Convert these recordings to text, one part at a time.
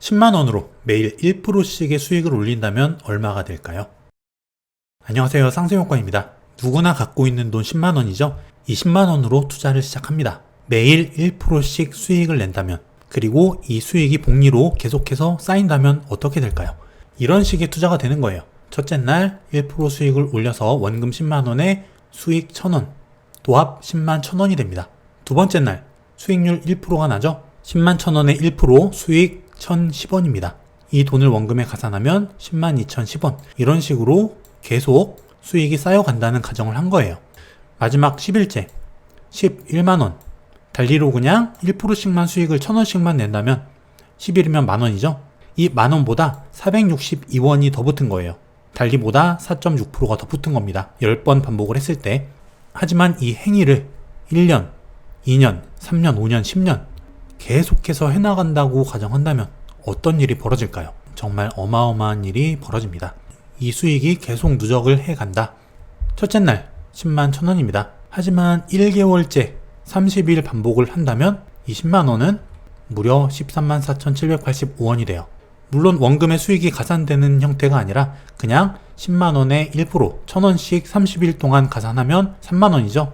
10만원으로 매일 1%씩의 수익을 올린다면 얼마가 될까요? 안녕하세요. 상승효과입니다. 누구나 갖고 있는 돈 10만원이죠? 이 10만원으로 투자를 시작합니다. 매일 1%씩 수익을 낸다면, 그리고 이 수익이 복리로 계속해서 쌓인다면 어떻게 될까요? 이런 식의 투자가 되는 거예요. 첫째 날 1% 수익을 올려서 원금 10만원에 수익 1000원, 도합 10만 1000원이 됩니다. 두 번째 날 수익률 1%가 나죠? 10만 1000원에 1% 수익 1010원입니다. 이 돈을 원금에 가산하면 10만 2010원. 이런 식으로 계속 수익이 쌓여간다는 가정을 한 거예요. 마지막 10일째 11만원. 달리로 그냥 1%씩만 수익을 1000원씩만 낸다면 10일이면 만원이죠? 이 만원보다 462원이 더 붙은 거예요. 달리보다 4.6%가 더 붙은 겁니다. 10번 반복을 했을 때. 하지만 이 행위를 1년, 2년, 3년, 5년, 10년 계속해서 해나간다고 가정한다면 어떤 일이 벌어질까요? 정말 어마어마한 일이 벌어집니다. 이 수익이 계속 누적을 해 간다. 첫째 날 10만 1000원입니다. 하지만 1개월째 30일 반복을 한다면 20만 원은 무려 13만 4,785원이 돼요. 물론 원금의 수익이 가산되는 형태가 아니라 그냥 10만 원에 1% 1000원씩 30일 동안 가산하면 3만 원이죠.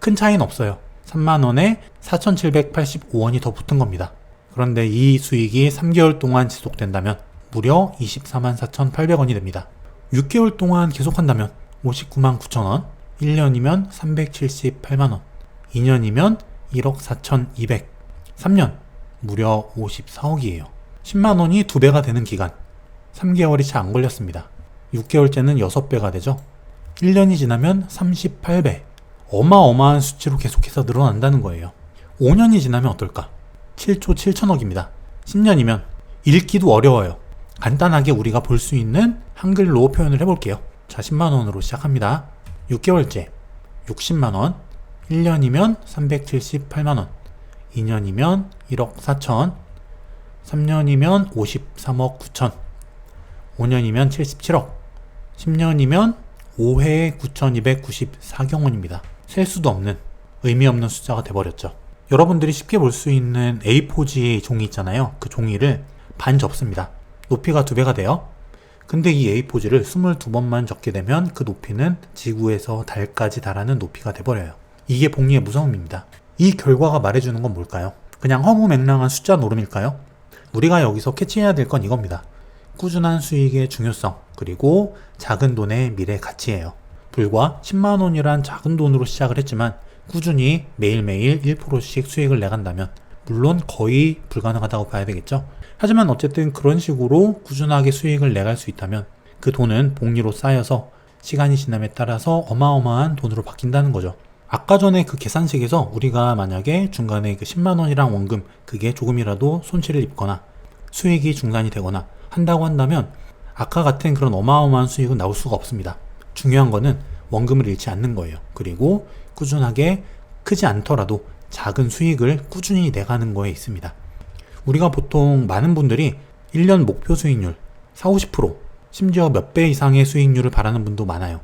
큰 차이는 없어요. 3만 원에 4,785원이 더 붙은 겁니다. 그런데 이 수익이 3개월 동안 지속된다면 무려 24만 4,800원이 됩니다. 6개월 동안 계속한다면 59만 9천원, 1년이면 378만원, 2년이면 1억 4,200, 3년 무려 54억이에요. 10만원이 2배가 되는 기간, 3개월이 채 안 걸렸습니다. 6개월째는 6배가 되죠. 1년이 지나면 38배, 어마어마한 수치로 계속해서 늘어난다는 거예요. 5년이 지나면 어떨까? 7조 7천억입니다. 10년이면 읽기도 어려워요. 간단하게 우리가 볼 수 있는 한글로 표현을 해볼게요. 자, 10만원으로 시작합니다. 6개월째 60만원, 1년이면 378만원, 2년이면 1억 4천, 3년이면 53억 9천, 5년이면 77억, 10년이면 5회 9,294경원입니다. 셀 수도 없는 의미 없는 숫자가 돼버렸죠. 여러분들이 쉽게 볼 수 있는 A4지 종이 있잖아요. 그 종이를 반 접습니다. 높이가 두 배가 돼요. 근데 이 A4지를 22번만 적게 되면 그 높이는 지구에서 달까지 달하는 높이가 돼버려요. 이게 복리의 무서움입니다. 이 결과가 말해주는 건 뭘까요? 그냥 허무맹랑한 숫자 노름일까요? 우리가 여기서 캐치해야 될 건 이겁니다. 꾸준한 수익의 중요성, 그리고 작은 돈의 미래 가치예요. 불과 10만원이란 작은 돈으로 시작을 했지만 꾸준히 매일매일 1%씩 수익을 내간다면 물론 거의 불가능하다고 봐야 되겠죠. 하지만 어쨌든 그런 식으로 꾸준하게 수익을 내갈 수 있다면 그 돈은 복리로 쌓여서 시간이 지남에 따라서 어마어마한 돈으로 바뀐다는 거죠. 아까 전에 그 계산식에서 우리가 만약에 중간에 그 10만원이랑 원금 그게 조금이라도 손실을 입거나 수익이 중단이 되거나 한다고 한다면 아까 같은 그런 어마어마한 수익은 나올 수가 없습니다. 중요한 거는 원금을 잃지 않는 거예요. 그리고 꾸준하게 크지 않더라도 작은 수익을 꾸준히 내가는 거에 있습니다. 우리가 보통 많은 분들이 1년 목표 수익률 4, 50% 심지어 몇 배 이상의 수익률을 바라는 분도 많아요.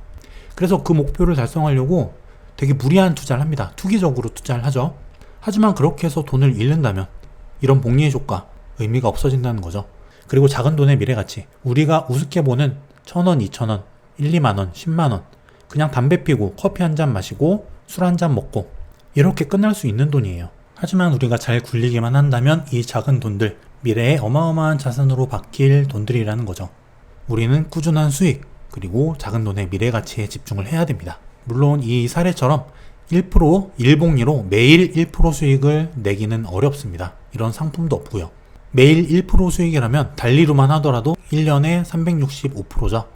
그래서 그 목표를 달성하려고 되게 무리한 투자를 합니다. 투기적으로 투자를 하죠. 하지만 그렇게 해서 돈을 잃는다면 이런 복리의 효과 의미가 없어진다는 거죠. 그리고 작은 돈의 미래 가치 우리가 우습게 보는 1000원, 2000원, 1, 2만원, 10만원 그냥 담배 피고 커피 한 잔 마시고 술 한 잔 먹고 이렇게 끝날 수 있는 돈이에요. 하지만 우리가 잘 굴리기만 한다면 이 작은 돈들 미래의 어마어마한 자산으로 바뀔 돈들이라는 거죠. 우리는 꾸준한 수익 그리고 작은 돈의 미래 가치에 집중을 해야 됩니다. 물론 이 사례처럼 1% 일봉리로 매일 1% 수익을 내기는 어렵습니다. 이런 상품도 없고요. 매일 1% 수익이라면 달리로만 하더라도 1년에 365%죠.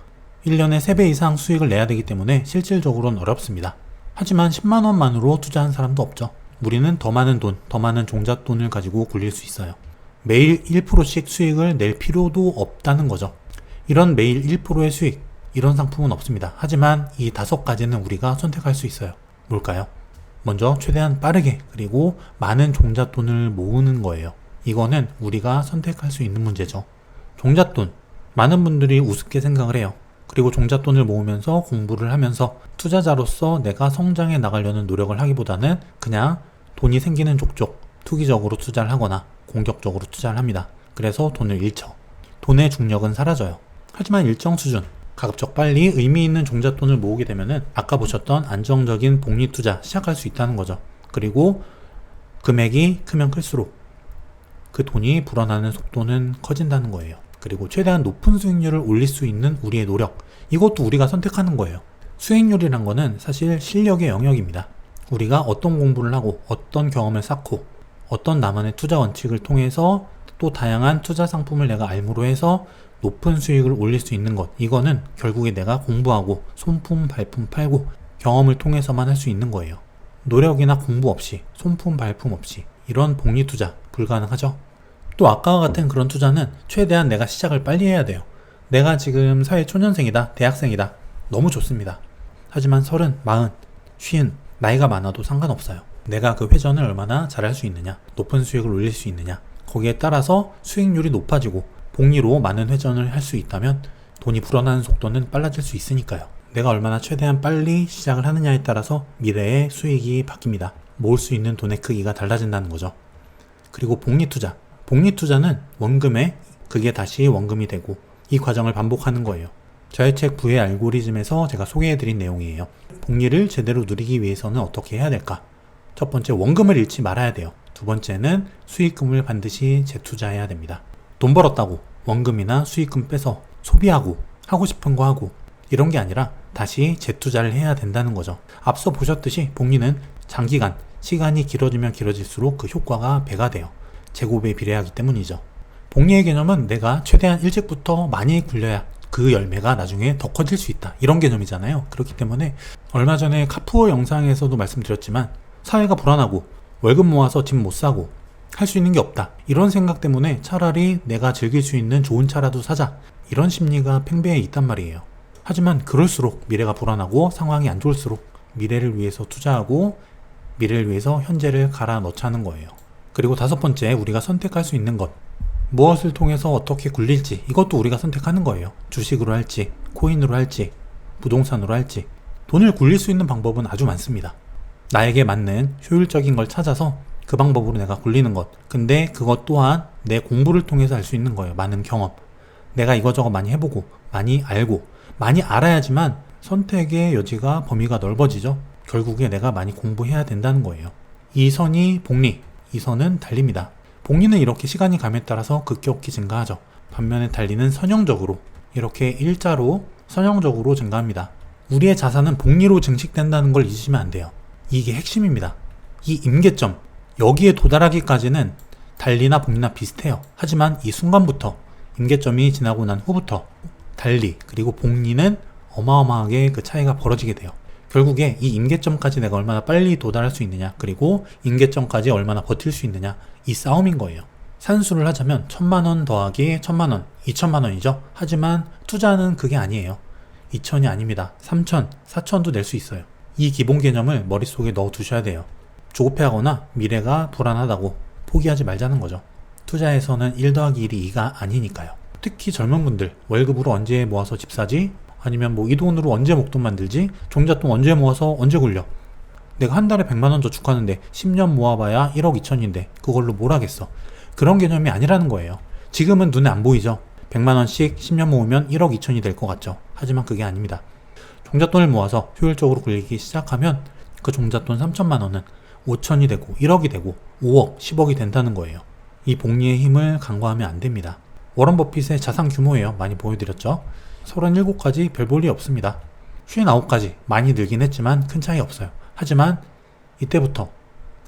1년에 3배 이상 수익을 내야 되기 때문에 실질적으로는 어렵습니다. 하지만 10만원만으로 투자한 사람도 없죠. 우리는 더 많은 돈, 더 많은 종잣돈을 가지고 굴릴 수 있어요. 매일 1%씩 수익을 낼 필요도 없다는 거죠. 이런 매일 1%의 수익, 이런 상품은 없습니다. 하지만 이 다섯 가지는 우리가 선택할 수 있어요. 뭘까요? 먼저 최대한 빠르게 그리고 많은 종잣돈을 모으는 거예요. 이거는 우리가 선택할 수 있는 문제죠. 종잣돈. 많은 분들이 우습게 생각을 해요. 그리고 종잣돈을 모으면서 공부를 하면서 투자자로서 내가 성장해 나가려는 노력을 하기보다는 그냥 돈이 생기는 족족 투기적으로 투자를 하거나 공격적으로 투자를 합니다. 그래서 돈을 잃죠. 돈의 중력은 사라져요. 하지만 일정 수준, 가급적 빨리 의미 있는 종잣돈을 모으게 되면은 아까 보셨던 안정적인 복리 투자 시작할 수 있다는 거죠. 그리고 금액이 크면 클수록 그 돈이 불어나는 속도는 커진다는 거예요. 그리고 최대한 높은 수익률을 올릴 수 있는 우리의 노력. 이것도 우리가 선택하는 거예요. 수익률이란 거는 사실 실력의 영역입니다. 우리가 어떤 공부를 하고 어떤 경험을 쌓고 어떤 나만의 투자 원칙을 통해서 또 다양한 투자 상품을 내가 알므로 해서 높은 수익을 올릴 수 있는 것. 이거는 결국에 내가 공부하고 손품, 발품 팔고 경험을 통해서만 할 수 있는 거예요. 노력이나 공부 없이, 손품, 발품 없이 이런 복리 투자 불가능하죠. 또 아까와 같은 그런 투자는 최대한 내가 시작을 빨리 해야 돼요. 내가 지금 사회 초년생이다, 대학생이다. 너무 좋습니다. 하지만 서른, 마흔, 쉬은, 나이가 많아도 상관없어요. 내가 그 회전을 얼마나 잘할 수 있느냐, 높은 수익을 올릴 수 있느냐, 거기에 따라서 수익률이 높아지고 복리로 많은 회전을 할 수 있다면 돈이 불어나는 속도는 빨라질 수 있으니까요. 내가 얼마나 최대한 빨리 시작을 하느냐에 따라서 미래의 수익이 바뀝니다. 모을 수 있는 돈의 크기가 달라진다는 거죠. 그리고 복리 투자. 복리 투자는 원금에 그게 다시 원금이 되고 이 과정을 반복하는 거예요. 저의 책 부의 알고리즘에서 제가 소개해드린 내용이에요. 복리를 제대로 누리기 위해서는 어떻게 해야 될까? 첫 번째, 원금을 잃지 말아야 돼요. 두 번째는 수익금을 반드시 재투자해야 됩니다. 돈 벌었다고 원금이나 수익금 빼서 소비하고 하고 싶은 거 하고 이런 게 아니라 다시 재투자를 해야 된다는 거죠. 앞서 보셨듯이 복리는 장기간 시간이 길어지면 길어질수록 그 효과가 배가 돼요. 제곱에 비례하기 때문이죠. 복리의 개념은 내가 최대한 일찍부터 많이 굴려야 그 열매가 나중에 더 커질 수 있다. 이런 개념이잖아요. 그렇기 때문에 얼마 전에 카푸어 영상에서도 말씀드렸지만 사회가 불안하고 월급 모아서 집 못 사고 할 수 있는 게 없다. 이런 생각 때문에 차라리 내가 즐길 수 있는 좋은 차라도 사자. 이런 심리가 팽배해 있단 말이에요. 하지만 그럴수록 미래가 불안하고 상황이 안 좋을수록 미래를 위해서 투자하고 미래를 위해서 현재를 갈아 넣자는 거예요. 그리고 다섯 번째, 우리가 선택할 수 있는 것. 무엇을 통해서 어떻게 굴릴지 이것도 우리가 선택하는 거예요. 주식으로 할지, 코인으로 할지, 부동산으로 할지. 돈을 굴릴 수 있는 방법은 아주 많습니다. 나에게 맞는 효율적인 걸 찾아서 그 방법으로 내가 굴리는 것. 근데 그것 또한 내 공부를 통해서 알 수 있는 거예요. 많은 경험. 내가 이거저거 많이 해보고, 많이 알고, 많이 알아야지만 선택의 여지가 범위가 넓어지죠. 결국에 내가 많이 공부해야 된다는 거예요. 이 선이 복리, 이 선은 달립니다. 복리는 이렇게 시간이 감에 따라서 급격히 증가하죠. 반면에 달리는 선형적으로 이렇게 일자로 선형적으로 증가합니다. 우리의 자산은 복리로 증식된다는 걸 잊으시면 안 돼요. 이게 핵심입니다. 이 임계점, 여기에 도달하기까지는 달리나 복리나 비슷해요. 하지만 이 순간부터 임계점이 지나고 난 후부터 달리 그리고 복리는 어마어마하게 그 차이가 벌어지게 돼요. 결국에 이 임계점까지 내가 얼마나 빨리 도달할 수 있느냐 그리고 임계점까지 얼마나 버틸 수 있느냐 이 싸움인 거예요. 산수를 하자면 천만 원 더하기 천만 원, 이천만 원이죠. 하지만 투자는 그게 아니에요. 2천이 아닙니다. 3천, 4천도 낼 수 있어요. 이 기본 개념을 머릿속에 넣어 두셔야 돼요. 조급해하거나 미래가 불안하다고 포기하지 말자는 거죠. 투자에서는 1 더하기 1이 2가 아니니까요. 특히 젊은 분들 월급으로 언제 모아서 집 사지? 아니면 뭐 이 돈으로 언제 목돈 만들지? 종잣돈 언제 모아서 언제 굴려? 내가 한 달에 100만 원 저축하는데 10년 모아봐야 1억 2천인데 그걸로 뭘 하겠어? 그런 개념이 아니라는 거예요. 지금은 눈에 안 보이죠? 100만 원씩 10년 모으면 1억 2천이 될 것 같죠? 하지만 그게 아닙니다. 종잣돈을 모아서 효율적으로 굴리기 시작하면 그 종잣돈 3천만 원은 5천이 되고 1억이 되고 5억, 10억이 된다는 거예요. 이 복리의 힘을 간과하면 안 됩니다. 워런 버핏의 자산 규모예요. 많이 보여드렸죠? 37가지 별 볼 일 없습니다. 59가지 많이 늘긴 했지만 큰 차이 없어요. 하지만 이때부터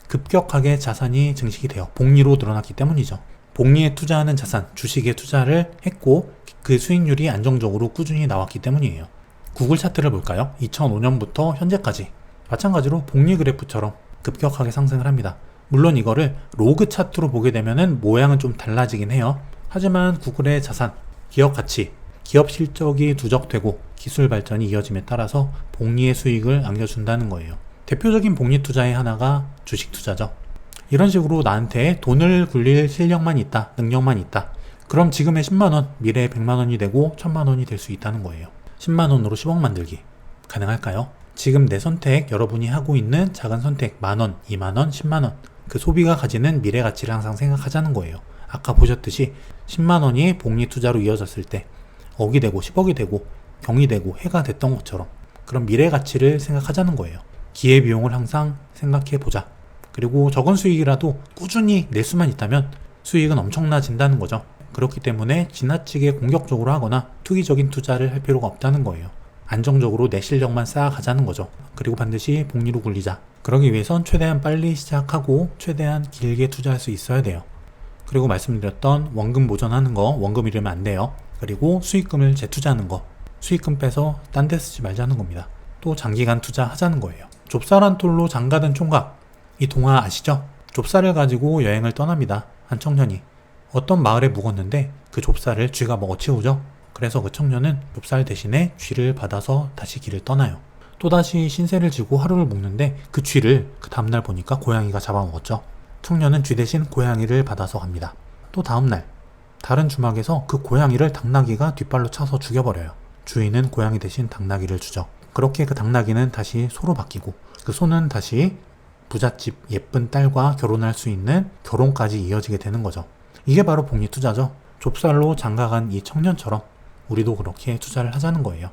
급격하게 자산이 증식이 돼요. 복리로 늘어났기 때문이죠. 복리에 투자하는 자산, 주식에 투자를 했고 그 수익률이 안정적으로 꾸준히 나왔기 때문이에요. 구글 차트를 볼까요? 2005년부터 현재까지 마찬가지로 복리 그래프처럼 급격하게 상승을 합니다. 물론 이거를 로그 차트로 보게 되면은 모양은 좀 달라지긴 해요. 하지만 구글의 자산, 기업 가치, 기업 실적이 누적되고 기술 발전이 이어짐에 따라서 복리의 수익을 안겨준다는 거예요. 대표적인 복리 투자의 하나가 주식 투자죠. 이런 식으로 나한테 돈을 굴릴 실력만 있다, 능력만 있다. 그럼 지금의 10만원, 미래의 100만원이 되고 1000만원이 될 수 있다는 거예요. 10만원으로 10억 만들기. 가능할까요? 지금 내 선택, 여러분이 하고 있는 작은 선택, 만원, 2만원, 10만원. 그 소비가 가지는 미래 가치를 항상 생각하자는 거예요. 아까 보셨듯이 10만 원이 복리 투자로 이어졌을 때 억이 되고 10억이 되고 경이 되고 해가 됐던 것처럼 그런 미래 가치를 생각하자는 거예요. 기회 비용을 항상 생각해 보자. 그리고 적은 수익이라도 꾸준히 낼 수만 있다면 수익은 엄청나진다는 거죠. 그렇기 때문에 지나치게 공격적으로 하거나 투기적인 투자를 할 필요가 없다는 거예요. 안정적으로 내 실력만 쌓아가자는 거죠. 그리고 반드시 복리로 굴리자. 그러기 위해선 최대한 빨리 시작하고 최대한 길게 투자할 수 있어야 돼요. 그리고 말씀드렸던 원금 보존하는 거 원금 잃으면 안 돼요. 그리고 수익금을 재투자하는 거 수익금 빼서 딴 데 쓰지 말자는 겁니다. 또 장기간 투자하자는 거예요. 좁쌀 한 톨로 장가든 총각 이 동화 아시죠? 좁쌀을 가지고 여행을 떠납니다. 한 청년이 어떤 마을에 묵었는데 그 좁쌀을 쥐가 먹어 치우죠. 그래서 그 청년은 좁쌀 대신에 쥐를 받아서 다시 길을 떠나요. 또다시 신세를 지고 하루를 묵는데 그 쥐를 그 다음날 보니까 고양이가 잡아먹었죠. 청년은 쥐 대신 고양이를 받아서 갑니다. 또 다음날 다른 주막에서 그 고양이를 당나귀가 뒷발로 차서 죽여버려요. 주인은 고양이 대신 당나귀를 주죠. 그렇게 그 당나귀는 다시 소로 바뀌고 그 소는 다시 부잣집 예쁜 딸과 결혼할 수 있는 결혼까지 이어지게 되는 거죠. 이게 바로 복리 투자죠. 좁쌀로 장가간 이 청년처럼 우리도 그렇게 투자를 하자는 거예요.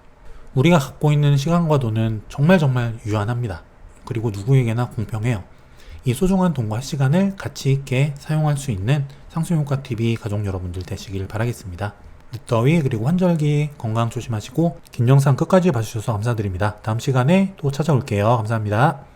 우리가 갖고 있는 시간과 돈은 정말 정말 유한합니다. 그리고 누구에게나 공평해요. 이 소중한 돈과 시간을 가치 있게 사용할 수 있는 상수효과 TV 가족 여러분들 되시길 바라겠습니다. 늦더위 그리고 환절기 건강 조심하시고 긴 영상 끝까지 봐주셔서 감사드립니다. 다음 시간에 또 찾아올게요. 감사합니다.